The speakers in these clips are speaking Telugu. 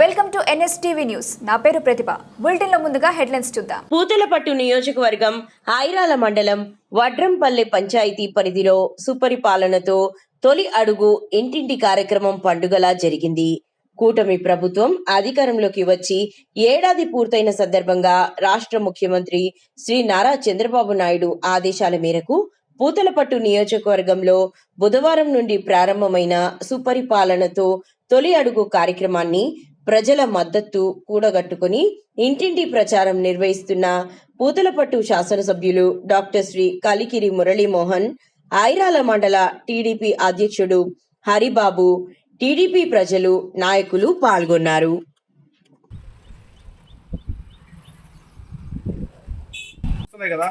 Welcome to NSTV news. నా పేరు ప్రతిభ. బులెటిన్లో ముందుగా హెడ్లైన్స్ చూద్దాం. పూతలపట్టు నియోజకవర్గం ఐరాల మండలం వడ్రంపల్లె పంచాయతీ పరిధిలో సుపరిపాలనతో తొలి అడుగు ఇంటింటి కార్యక్రమం పండుగలా జరిగింది. కూటమి ప్రభుత్వం అధికారంలోకి వచ్చి ఏడాది పూర్తయిన సందర్భంగా రాష్ట్ర ముఖ్యమంత్రి శ్రీ నారా చంద్రబాబు నాయుడు ఆదేశాల మేరకు పూతలపట్టు నియోజకవర్గంలో బుధవారం నుండి ప్రారంభమైన సుపరిపాలనతో తొలి అడుగు కార్యక్రమాన్ని ప్రజల మద్దతు కూడగట్టుకుని ఇంటింటి ప్రచారం నిర్వహిస్తున్న పూతలపట్టు శాసనసభ్యులు డాక్టర్ శ్రీ కలికిరి మురళీమోహన్ ఐరాల మండల టీడీపీ అధ్యక్షుడు హరిబాబు టీడీపీ ప్రజలు నాయకులు పాల్గొన్నారు. వస్తున్నాయి కదా?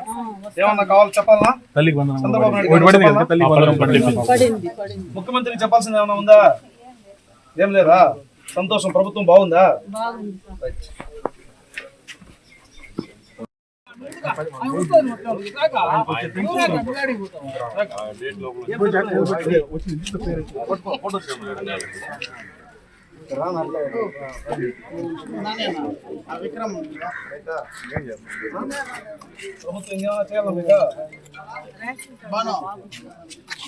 ఏమన్నా కావాలి చెప్పాలా? తల్లికి వందనం చంద్రబాబు నాయుడు ఒకటి పడింది చెప్పాలా? కదా, తల్లికి వందనం పడింది. ముఖ్యమంత్రికి చెప్పాల్సింది ఏమైనా ఉందా? ఏం లేదా? సంతోషం. ప్రభుత్వం బాగుందా? రైట్. ప్రభుత్వం చేయాలా మీకు?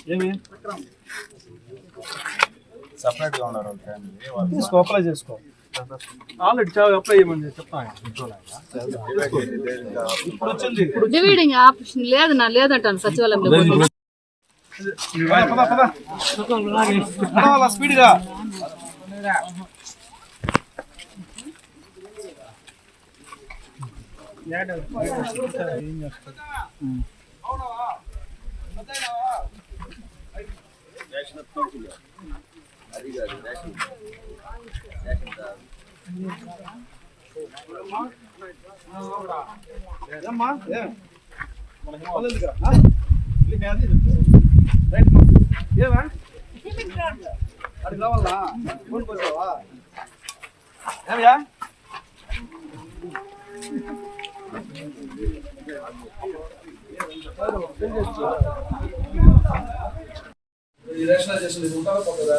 ఏమి? సపరేట్గా ఉన్నారు వాళ్ళ ఫ్యామిలీ వాళ్ళు తీసుకో అప్లై చేసుకో. ఆల్రెడీ చాలా అప్లై చేయమని చెప్తాను ఇప్పుడు వచ్చింది. ఇప్పుడు డివైడింగ్ ఆప్షన్ లేదు నా లేదంటాను సచివాలయంలో పద పద రైట్ ఏమా అడిగి రావాలా ఫోన్ కొట్టావా ఏమయ్యా ఈ రేషన్ చేసిన ఉంటారా పోతుందా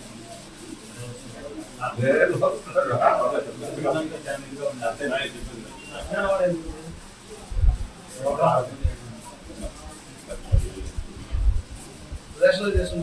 ఉన్నారు రేషన్ చేసిన